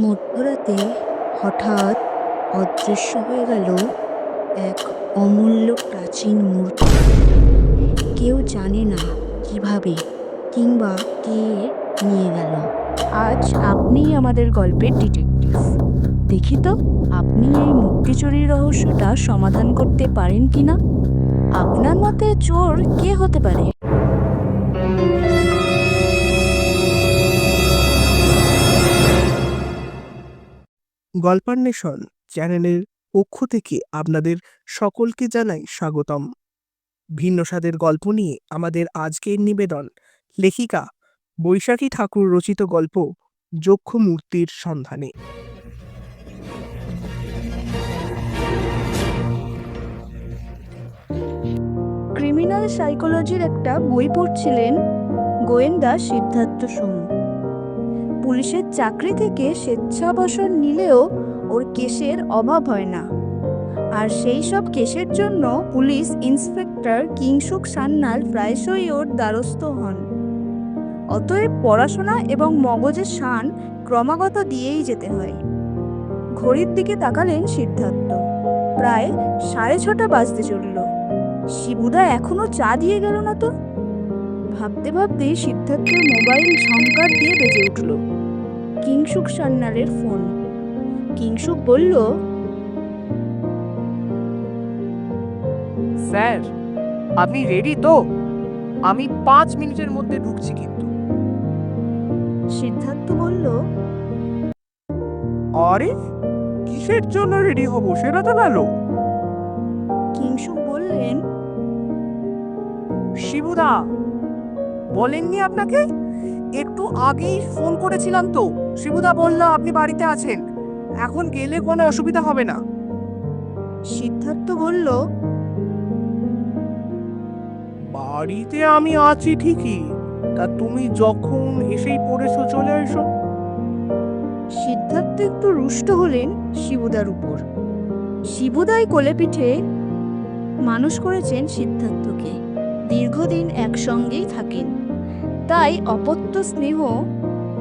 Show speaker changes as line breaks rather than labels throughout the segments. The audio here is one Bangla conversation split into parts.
মধ্যরাতে হঠাৎ অদৃশ্য হয়ে গেল এক অমূল্য প্রাচীন মূর্তি। কেউ জানে না কীভাবে কিংবা কে নিয়ে গেল। আজ আপনিই আমাদের গল্পের ডিটেকটিভ। দেখি তো, আপনি এই মূর্তি চুরির রহস্যটা সমাধান করতে পারেন কি না আপনার মতে চোর কে হতে পারে?
গল্পান্বেষণ চ্যানেলের পক্ষ থেকে আপনাদের সকলকে জানাই স্বাগতম। ভিন্ন স্বাদের গল্প নিয়ে আমাদের আজকের নিবেদন। লেখিকা বৈশাখী ঠাকুর রচিত গল্প যক্ষ মূর্তির সন্ধানে।
ক্রিমিনাল সাইকোলজির একটা বই পড়ছিলেন গোয়েন্দা সিদ্ধার্থ সোম। পুলিশের চাকরি থেকে স্বেচ্ছাবসর নিলেও ওর কেসের অভাব হয় না। আর সেই সব কেসের জন্য পুলিশ ইন্সপেক্টর কিংসুক সান্যাল প্রায়শই ওর দ্বারস্থ হন। অতএব পড়াশোনা এবং মগজের শান ক্রমাগত দিয়েই যেতে হয়। ঘড়ির দিকে তাকালেন সিদ্ধার্থ। প্রায় সাড়ে ছটা বাজতে চলল। শিবুদা এখনও চা দিয়ে গেল না তো? ভাবতে ভাবতে সিদ্ধার্থের মোবাইল ঝংকার দিয়ে বেজে উঠল। কিংসুক সান্নালের ফোন। কিংসুক বলল
স্যার আপনি রেডি তো? আমি পাঁচ মিনিটের মধ্যে ঢুকছি কিন্তু।
সিদ্ধার্থ বলল
আরে কিসের জন্য রেডি হব সেটা তো ভালো
কিংসুক বললেন
শিবুদা বলেননি আপনাকে? একটু আগেই ফোন করেছিলাম তো। শিবুদা বলল আপনি বাড়িতে আছেন। এখন গেলে কোনো অসুবিধা হবে না।
সিদ্ধার্থ বলল
বাড়িতে আমি আছি ঠিকই তা তুমি যখন এসেই পড়েছো চলে এসো।
সিদ্ধার্থ একটু রুষ্ট হলেন শিবুদার উপর। শিবুদাই কোলে পিঠে মানুষ করেছেন সিদ্ধার্থকে। দীর্ঘদিন একসঙ্গেই থাকেন। তাই অপত্য স্নেহ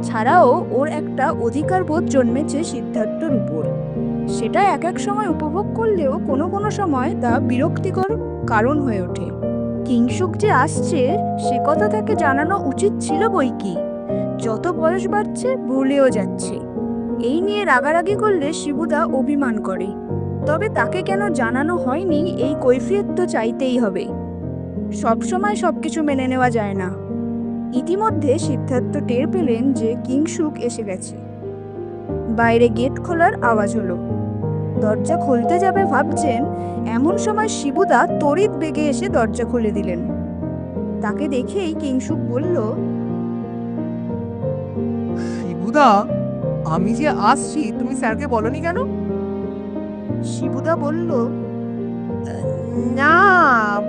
ছাড়াও ওর একটা অধিকার বোধ জন্মেছে সিদ্ধার্থর উপর। সেটা এক এক সময় উপভোগ করলেও কোনো কোনো সময় তা বিরক্তিকর কারণ হয়ে ওঠে। কিংসুক যে আসছে, সে কথা তাকে জানানো উচিত ছিল বই কি? যত বয়স বাড়ছে, ভুলেও যাচ্ছে। এই নিয়ে রাগারাগি করলে শিবুদা অভিমান করে। তবে তাকে কেন জানানো হয়নি, এই কৈফিয়ত তো চাইতেই হবে। সবসময় সবকিছু মেনে নেওয়া যায় না। ইতিমধ্যে সিদ্ধার্থ টের পেলেন যে কিংসুক এসে গেছে। বাইরে গেট খোলার আওয়াজ হলো। দরজা খুলতে যাবে ভাবছেন এমন সময় শিবুদা তড়িৎ বেগে এসে দরজা খুলে দিলেন। তাকে দেখেই কিংসুক বলল
শিবুদা আমি যে আসছি তুমি স্যারকে বলনি কেন?
শিবুদা বলল
না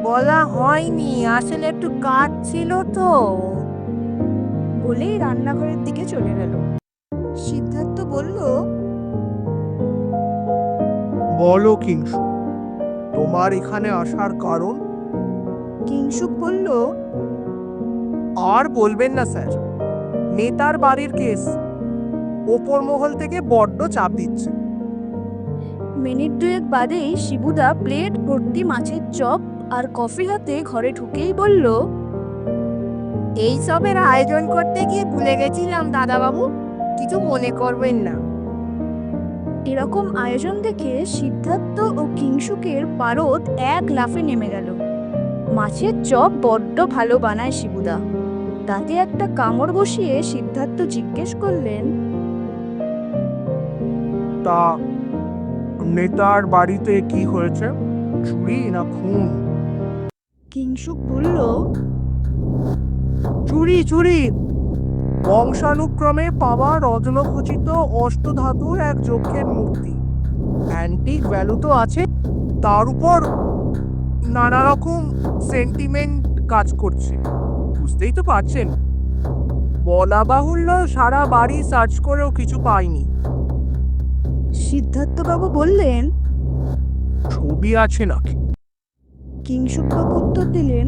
বলা হয়নি আসলে একটু কাজ ছিল তো।
বলেই রান্নাঘরের দিকে চলে গেল। সিদ্ধার্থ বলল
বলো কিংসু তোমার এখানে আসার কারণ?
কিংসুক বলল
আর বলবেন না স্যার নেতার বাড়ির কেস। ওপর মহল থেকে বড্ড চাপ দিচ্ছে।
মিনিট দুয়েক বাদেই শিবুদা প্লেট ভর্তি মাছের চপ আর কফি হাতে ঘরে ঢুকেই বলল
এই সবের আয়োজন করতে গিয়ে ভুলে গেছিলাম দাদাবাবু। কিছু মনে করবেন না।
এরকম আয়োজন দেখে সিদ্ধার্থ ও কিংসুকের পারদ এক লাফে নেমে গেল। মাছের চপ বড্ড ভালো বানায় শিবুদা। তাতে একটা কামড় বসিয়ে সিদ্ধার্থ জিজ্ঞেস করলেন
তা নেতার বাড়িতে কি হয়েছে? চুরি না খুন?
কিংসুক বলল
চুরি চুরি। বংশানুক্রমে পাওয়া রত্নখচিত অষ্টধাতুর এক যক্ষের মূর্তি। অ্যান্টিক ভ্যালু তো আছে। তার উপর নানা রকম সেন্টিমেন্ট কাজ করছে। বুঝতেই তো পারছেন। বলা বাহুল্য সারা বাড়ি সার্চ করেও কিছু পাইনি।
সিদ্ধার্থবাবু বললেন
ছবি আছে নাকি?
কিংসুকবাবু উত্তর দিলেন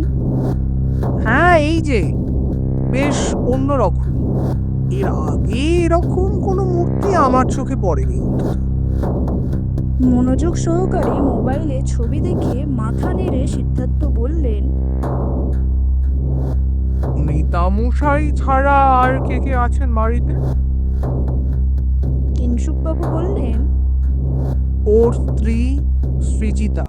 হ্যাঁ এই যে। বেশ অন্যরকম। এর আগে এরকম কোনো মূর্তি আমার চোখে পড়েনি
মনোযোগ সহকারে মোবাইলে ছবি দেখে মাথা নেড়ে সিদ্ধার্থ বললেন
নেতামশাই ছাড়া আর কে কে আছেন বাড়িতে?
কিংসুকবাবু বললেন
ওর স্ত্রী সৃজিতা।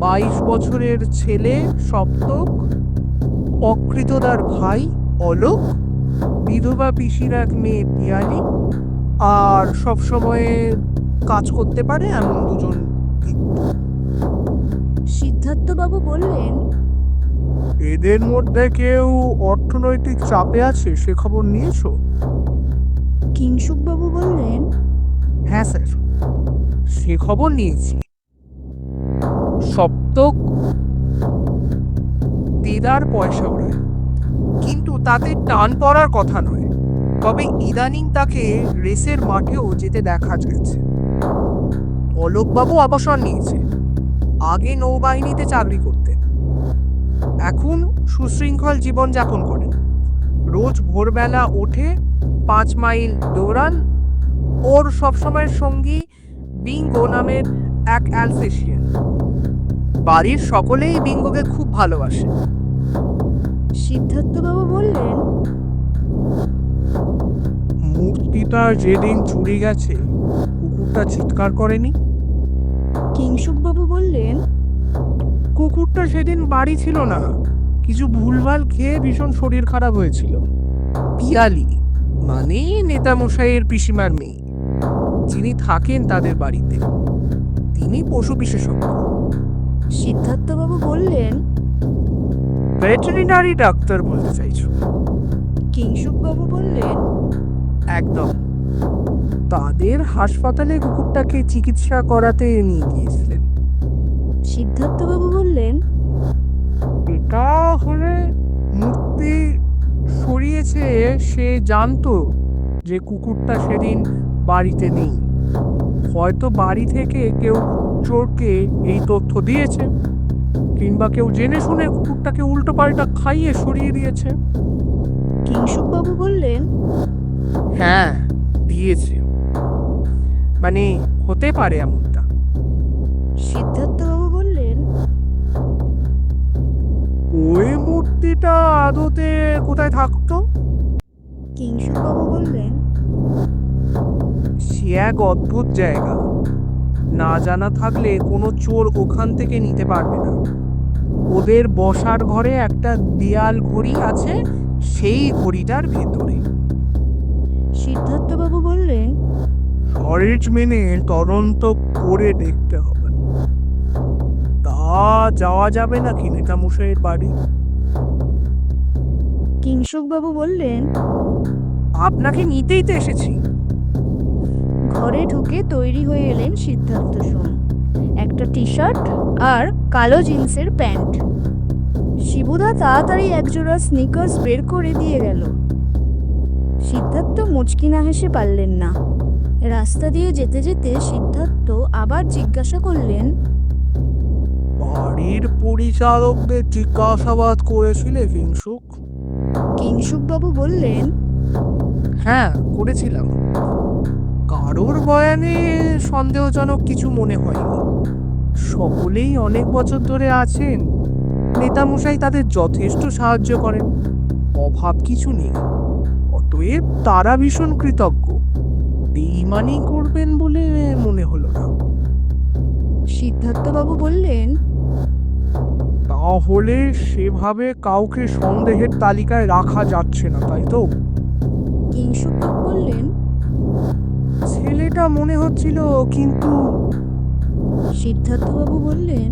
বাইশ বছরের ছেলে সপ্তক অকৃতদার ভাই অলোক বিধবা পিসির এক মেয়ে পিয়ালি। আর সব সময়ে কাজ করতে পারে এমন দুজন
সিদ্ধার্থবাবু বললেন
এদের মধ্যে কেউ অর্থনৈতিক চাপে আছে সে খবর নিয়েছো?
কিংসুকবাবু বললেন
হ্যাঁ স্যার সে খবর নিয়েছি। সপ্তক দেদার পয়সা ওড়ায় কিন্তু তাতে টান পড়ার কথা নয়। তবে ইদানিং তাকে রেসের মাঠেও যেতে দেখা যাচ্ছে। অলোকবাবু অবসর নিয়েছে। আগে নৌবাহিনীতে চাকরি করতেন। এখন সুশৃঙ্খল জীবনযাপন করেন। রোজ ভোরবেলা ওঠে, পাঁচ মাইল দৌড়ান। ওর সবসময়ের সঙ্গী বিঙ্গো নামের এক অ্যালসেশিয়ান। বাড়ির সকলেই বিঙ্গোকে খুব ভালোবাসে।
সিদ্ধার্থবাবু বললেন
মূর্তিটা যেদিন চুরি গেছে কুকুরটা চিৎকার করেনি?
কিংসুকবাবু বললেন
কুকুরটা সেদিন বাড়ি ছিল না কিছু ভুলভাল খেয়ে ভীষণ শরীর খারাপ হয়েছিল। পিয়ালি মানে নেতামশাইয়ের পিসিমার মেয়ে যিনি থাকেন তাদের বাড়িতে তিনি পশু বিশেষজ্ঞ।
সিদ্ধার্থবাবু বললেন
ভেটেরিনারি ডাক্তার বলতে চাইছো?
কিংসুকবাবু বললেন
একদম। তাদের হাসপাতালে কুকুরটাকে চিকিৎসা করাতে নিয়ে গিয়েছিলেন।
সিদ্ধার্থবাবু বললেন
এটা হলে মূর্তি সরিয়েছে সে জানতো যে কুকুরটা সেদিন বাড়িতে নেই। হয়তো বাড়ি থেকে কেউ চোরকে এই তথ্য দিয়েছে। কিংবা কেউ জেনে শুনে কুকুরটাকে উল্টো পাল্টা খাইয়ে সরিয়ে দিয়েছে।
কিংসুকবাবু বললেন
হ্যাঁ দিয়েছে। মানে হতে পারে এমনটা।
সিদ্ধার্থবাবু বললেন
ওই মূর্তিটা আদতে কোথায় থাকতো?
কিংসুকবাবু বললেন
সে এক অদ্ভুত জায়গা। না জানা থাকলে কোনো চোর ওখান থেকে নিতে পারবে না। ওদের বসার ঘরে একটা দেয়াল ঘড়ি আছে সেই ঘড়িটার ভেতরে।
সিদ্ধার্থবাবু বললেন
সরেজ মেনে তদন্ত করে দেখতে হবে। তা যাওয়া যাবে নাকি নেতামশাইয়ের বাড়ি?
কিংসুকবাবু বললেন
আপনাকে নিতেই তো এসেছি।
ঘরে ঢুকে তৈরি হয়ে এলেন সিদ্ধার্থ সোম। একটা টি শার্ট আর কালো জিন্সের প্যান্ট। শিবুদা তাড়াতাড়ি একজোড়া স্নিকার্স বের করে দিয়ে গেল। সিদ্ধার্থ মুচকি না হেসে পারলেন না। রাস্তা দিয়ে যেতে যেতে সিদ্ধার্থ আবার জিজ্ঞাসা করলেন
বাড়ির পরিচালকদের জিজ্ঞাসাবাদ করেছিলে কিংসুক
কিংসুকবাবু বললেন
হ্যাঁ করেছিলাম। কারোর বয়ানে সন্দেহজনক কিছু মনে হয়নি। সকলেই অনেক বছর ধরে আছেন। নেতামশাই তাদের যথেষ্ট সাহায্য করেন। অভাব কিছু নেই। অতএব তারা ভীষণ কৃতজ্ঞ। বেইমানি করবেন বলে মনে হলো না।
সিদ্ধার্থবাবু বললেন
তাহলে সেভাবে কাউকে সন্দেহের তালিকায় রাখা যাচ্ছে না তাই তো?
বললেন
ছেলেটা মনে হচ্ছিল কিন্তু
সিদ্ধার্থবাবু বললেন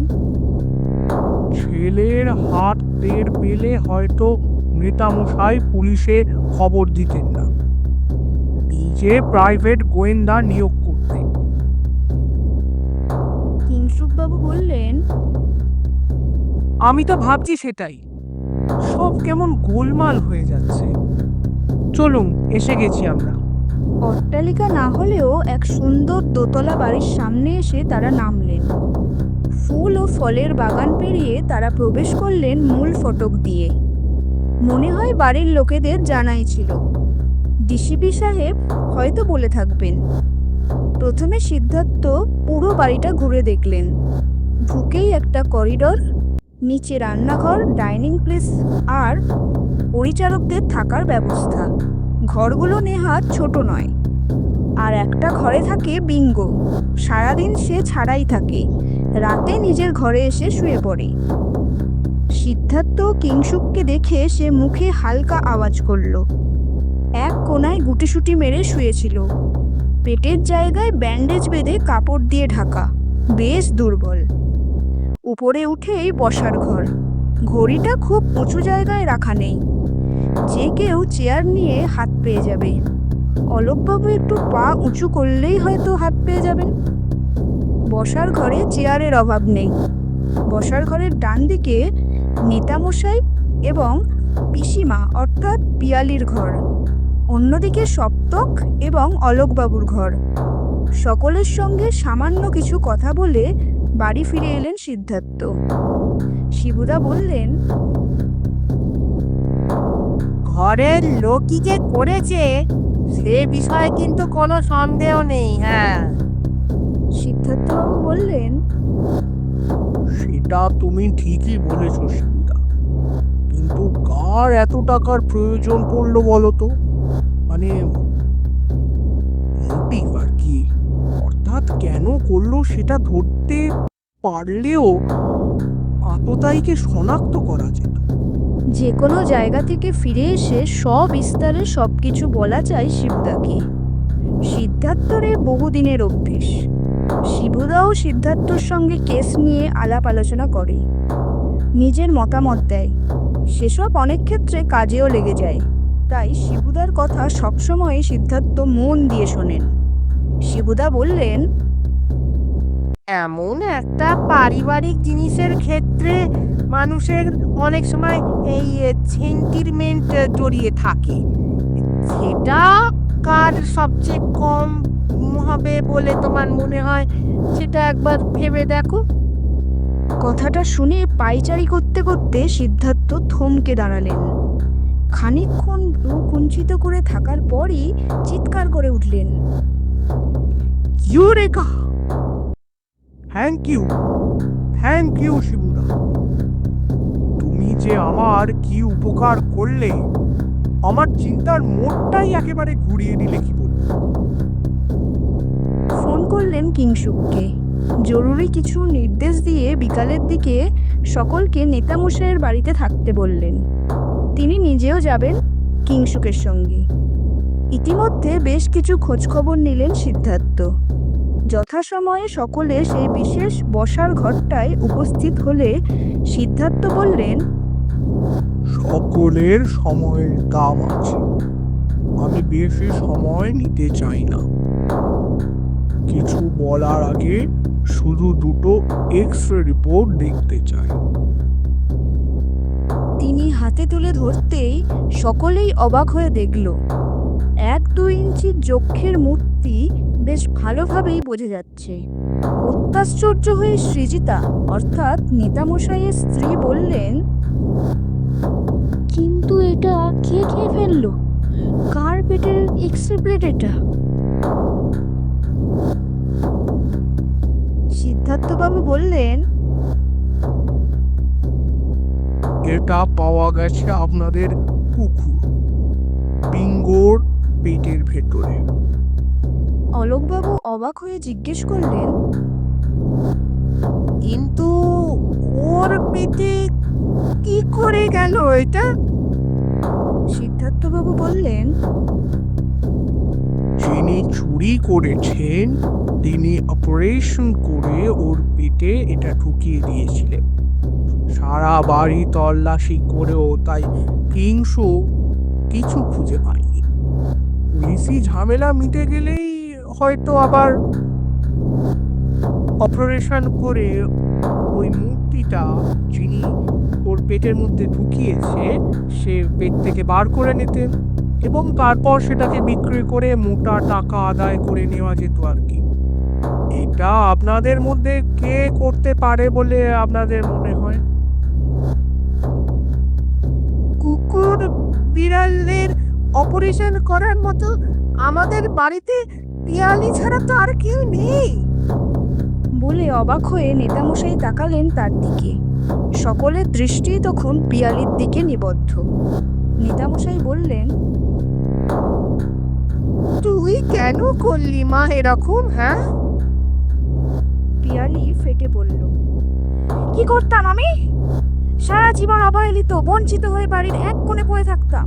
ছেলের হাত টের পেলে হয়তো নেতামশাই পুলিশে খবর দিতেন না। নিজে প্রাইভেট গোয়েন্দা নিয়োগ করতেন
কিংসুকবাবু বললেন
আমি তো ভাবছি সেটাই। সব কেমন গোলমাল হয়ে যাচ্ছে। চলুন এসে গেছি আমরা।
অট্টালিকা না হলেও এক সুন্দর দোতলা বাড়ির সামনে এসে তারা নামলেন। ফুল ও ফলের বাগান পেরিয়ে তারা প্রবেশ করলেন মূল ফটক দিয়ে। মনে হয় বাড়ির লোকেদের জানাই ছিল। ডিসিপি সাহেব হয়তো বলে থাকবেন। প্রথমে সিদ্ধার্থ পুরো বাড়িটা ঘুরে দেখলেন। ঢুকেই একটা করিডর, নিচে রান্নাঘর, ডাইনিং প্লেস আর পরিচারকদের থাকার ব্যবস্থা। ঘরগুলো নেহাত ছোট নয়। আর একটা ঘরে থাকে বিঙ্গো। সারাদিন সে ছাড়াই থাকে। রাতে নিজের ঘরে এসে শুয়ে পড়ে। সিদ্ধার্থ কিংসুককে দেখে সে মুখে হালকা আওয়াজ করল। এক কোনায় গুটিসুটি মেরে শুয়েছিল। পেটের জায়গায় ব্যান্ডেজ বেঁধে কাপড় দিয়ে ঢাকা। বেশ দুর্বল। উপরে উঠেই বসার ঘর। ঘড়িটা খুব উঁচু জায়গায় রাখা নেই। যে কেউ চেয়ার নিয়ে হাত পেয়ে যাবে। অলোকবাবু একটু পা উঁচু করলেই হয়তো হাত পেয়ে যাবেন। বসার ঘরে চেয়ারের অভাব নেই। বসার ঘরের ডান দিকে নেতামশাই এবং পিসিমা, অর্থাৎ পিয়ালির ঘর। অন্যদিকে সপ্তক এবং অলোকবাবুর ঘর। সকলের সঙ্গে সামান্য কিছু কথা বলে বাড়ি ফিরে এলেন সিদ্ধার্থ। শিবুদা বললেন
ঘরের লোকই যে করেছে সে বিষয়ে কিন্তু কোনো সন্দেহ নেই হ্যাঁ।
সিদ্ধার্থবাবু বললেন
সেটা তুমি ঠিকই বলেছ শিবুদা কিন্তু কার এত টাকার প্রয়োজন পড়ল বলো তো? মানে মোটিভ আর কি। অর্থাৎ কেন করল সেটা ধরতে পারলেও আততায়ীকে শনাক্ত করা যেত।
যে কোনো জায়গা থেকে ফিরে এসে সবিস্তারে সব কিছু বলা চাই শিবুদাকে। সিদ্ধার্থর এ বহুদিনের অভ্যেস। শিবুদাও সিদ্ধার্থর সঙ্গে কেস নিয়ে আলাপ আলোচনা করে। নিজের মতামত দেয়। সেসব অনেক ক্ষেত্রে কাজেও লেগে যায়। তাই শিবুদার কথা সবসময় সিদ্ধার্থ মন দিয়ে শোনেন। শিবুদা বললেন
এমন একটা পারিবারিক জিনিসের ক্ষেত্রে মানুষের অনেক সময় এই সেন্টিমেন্ট জড়িয়ে থাকে। সেটা কার সবচেয়ে কম হবে বলে তোমার মনে হয়? সেটা একবার ভেবে দেখো।
কথাটা শুনে পাইচারি করতে করতে সিদ্ধার্থ থমকে দাঁড়ালেন। খানিকক্ষণ ভ্রু কুঞ্চিত করে থাকার পরই চিৎকার করে উঠলেন।
Eureka! Thank you thank you Shibuda তুমি যে আমার কি উপকার করলে, আমার চিন্তার মোড়টাই একেবারে ঘুরিয়ে দিলে কি বলব?
ফোন করলেন কিংসুককে জরুরি কিছু নির্দেশ দিয়ে বিকালের দিকে সকলকে নেতামশাইয়ের বাড়িতে থাকতে বললেন। তিনি নিজেও যাবেন কিংসুকের সঙ্গে। ইতিমধ্যে বেশ কিছু খোঁজখবর নিলেন সিদ্ধার্থ। যথাসময়ে সকলে সেই বিশেষ বসার ঘরটায় উপস্থিত হলে সিদ্ধার্থ বললেন
সকলের সময়ের দাম আছে। আমি বেশি সময় নিতে চাই না। কিছু বলার আগে শুধু দুটো এক্স রে রিপোর্ট দেখতে চাই।
তিনি হাতে তুলে ধরতেই সকলেই অবাক হয়ে দেখল এক দুই ইঞ্চি যক্ষের মূর্তি বেশ ভালোভাবেই বোঝা যাচ্ছে। অত্যাশ্চর্য হয়ে সৃজিতা অর্থাৎ নেতামশাইয়ের স্ত্রী বললেন কিন্তু এটা কে খেয়ে ফেলল? কার পেটের এক্সরে প্লেট এটা? সিদ্ধার্থবাবু বললেন
এটা পাওয়া গেছে আপনাদের কুকুর বিঙ্গোর পেটের ভেতরে।
অলোকবাবু অবাক হয়ে জিজ্ঞেস করলেন,
কিন্তু ওর পেটে কি করে গেল এটা?
সিদ্ধার্থবাবু বললেন,
যিনি চুরি করেছেন, তিনি অপারেশন করে ওর পেটে এটা ঢুকিয়ে দিয়েছিলেন। সারা বাড়ি তল্লাশি করেও তাই কিংসু কিছু খুঁজে পায়নি। পুলিশি ঝামেলা মিটে গেলেই হয়তো আবার অপারেশন করে ওই মূর্তিটা যিনি ওর পেটের মধ্যে ঢুকিয়েছে, সে পেট থেকে বার করে নিতেন এবং তারপর সেটাকে বিক্রি করে মোটা টাকা আদায় করে নেওয়া যেত আর কি। এটা আপনাদের মধ্যে কে করতে পারে বলে আপনাদের মনে হয়?
কুকুর বিড়ালের অপারেশন করার মতো আমাদের বাড়িতে পিয়ালি ছাড়া তো আর কেউ নেই।
বলে অবাক হয়ে নেতামশাই তাকালেন তার দিকে। সকলের দৃষ্টি তখন পিয়ালির দিকে নিবদ্ধ। নেতামশাই বললেন
তুই কেন করলি মা এরকম হ্যাঁ?
পিয়ালি ফেটে বলল কি করতাম আমি? সারা জীবন অবহেলিত বঞ্চিত হয়ে বাড়ির এক কোণে পড়ে থাকতাম।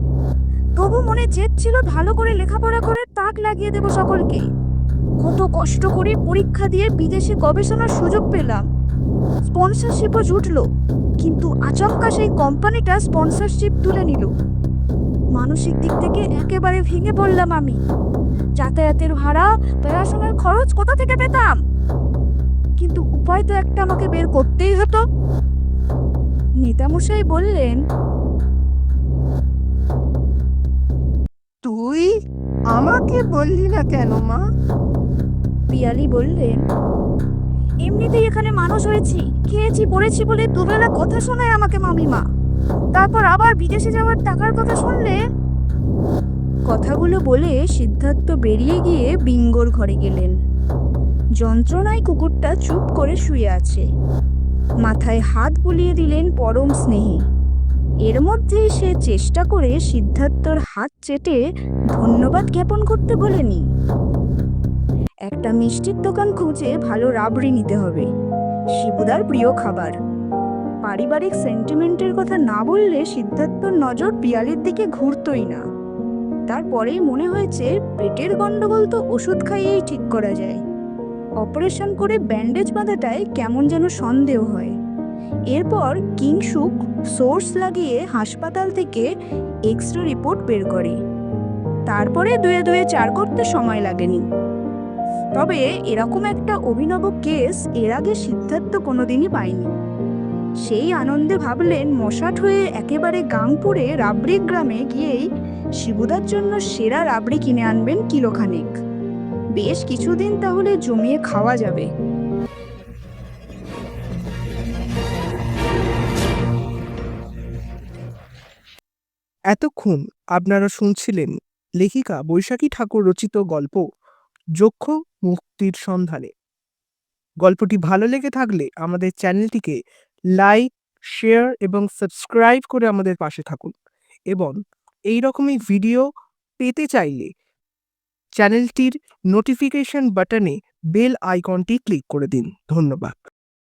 তবু মনে জেদ ছিল ভালো করে লেখাপড়া করে তাক লাগিয়ে দেব সকলকে। কত কষ্ট করে পরীক্ষা দিয়ে বিদেশে গবেষণার সুযোগ পেলাম। স্পন্সরশিপও জুটলো, কিন্তু আচমকা সেই কোম্পানিটা স্পন্সরশিপ তুলে নিল। মানসিক দিক থেকে একেবারে ভেঙে পড়লাম আমি। যাতায়াতের ভাড়া, পড়াশোনার খরচ কোথা থেকে পেতাম? কিন্তু উপায় তো একটা আমাকে বের করতেই হতো। নেতামশাই বললেন
তুই আমাকে বললি না কেন, মা?
পিয়ালি বললেন এমনিতেই এখানে মানুষ হয়েছি, খেয়েছি, পড়েছি বলে দুবেলা কথা শোনায় আমাকে মামিমা। তারপর আবার বিদেশে যাওয়ার টাকার কথা শুনলে? কথাগুলো বলে সিদ্ধার্থ বেরিয়ে গিয়ে বিঙ্গোর ঘরে গেলেন। যন্ত্রণায় কুকুরটা চুপ করে শুয়ে আছে। মাথায় হাত বুলিয়ে দিলেন পরম স্নেহে। এর মধ্যেই সে চেষ্টা করে সিদ্ধার্থর হাত চেটে ধন্যবাদ জ্ঞাপন করতে বলেনি। একটা মিষ্টির দোকান খুঁজে ভালো রাবড়ি নিতে হবে। শিবুদার প্রিয় খাবার। পারিবারিক সেন্টিমেন্টের কথা না বললে সিদ্ধার্থর নজর পিয়ালির দিকে ঘুরতই না। তারপরেই মনে হয়েছে পেটের গন্ডগোল তো ওষুধ খাইয়েই ঠিক করা যায়। অপারেশন করে ব্যান্ডেজ বাঁধাটায় কেমন যেন সন্দেহ হয়। এরপর কিংসুক সোর্স লাগিয়ে হাসপাতাল থেকে এক্স রে রিপোর্ট বের করে। তারপরে দুয়ে দুয়ে চার করতে সময় লাগেনি। তবে এরকম একটা অভিনব কেস এর আগে সিদ্ধার্থ কোনোদিনই পায়নি। সেই আনন্দে ভাবলেন মশাট হয়ে একেবারে গাংপুরে রাবড়ি গ্রামে গিয়েই শিবুদার জন্য সেরা রাবড়ি কিনে আনবেন কিলোখানেক। বেশ কিছুদিন তাহলে জমিয়ে খাওয়া যাবে।
এতক্ষণ আপনারা শুনছিলেন লেখিকা বৈশাখী ঠাকুর রচিত গল্প যক্ষ মুক্তির সন্ধানে। গল্পটি ভালো লেগে থাকলে আমাদের চ্যানেলটিকে লাইক, শেয়ার এবং সাবস্ক্রাইব করে আমাদের পাশে থাকুন এবং এই রকমই ভিডিও পেতে চাইলে চ্যানেলটির নোটিফিকেশন বাটনে বেল আইকনটি ক্লিক করে দিন। ধন্যবাদ।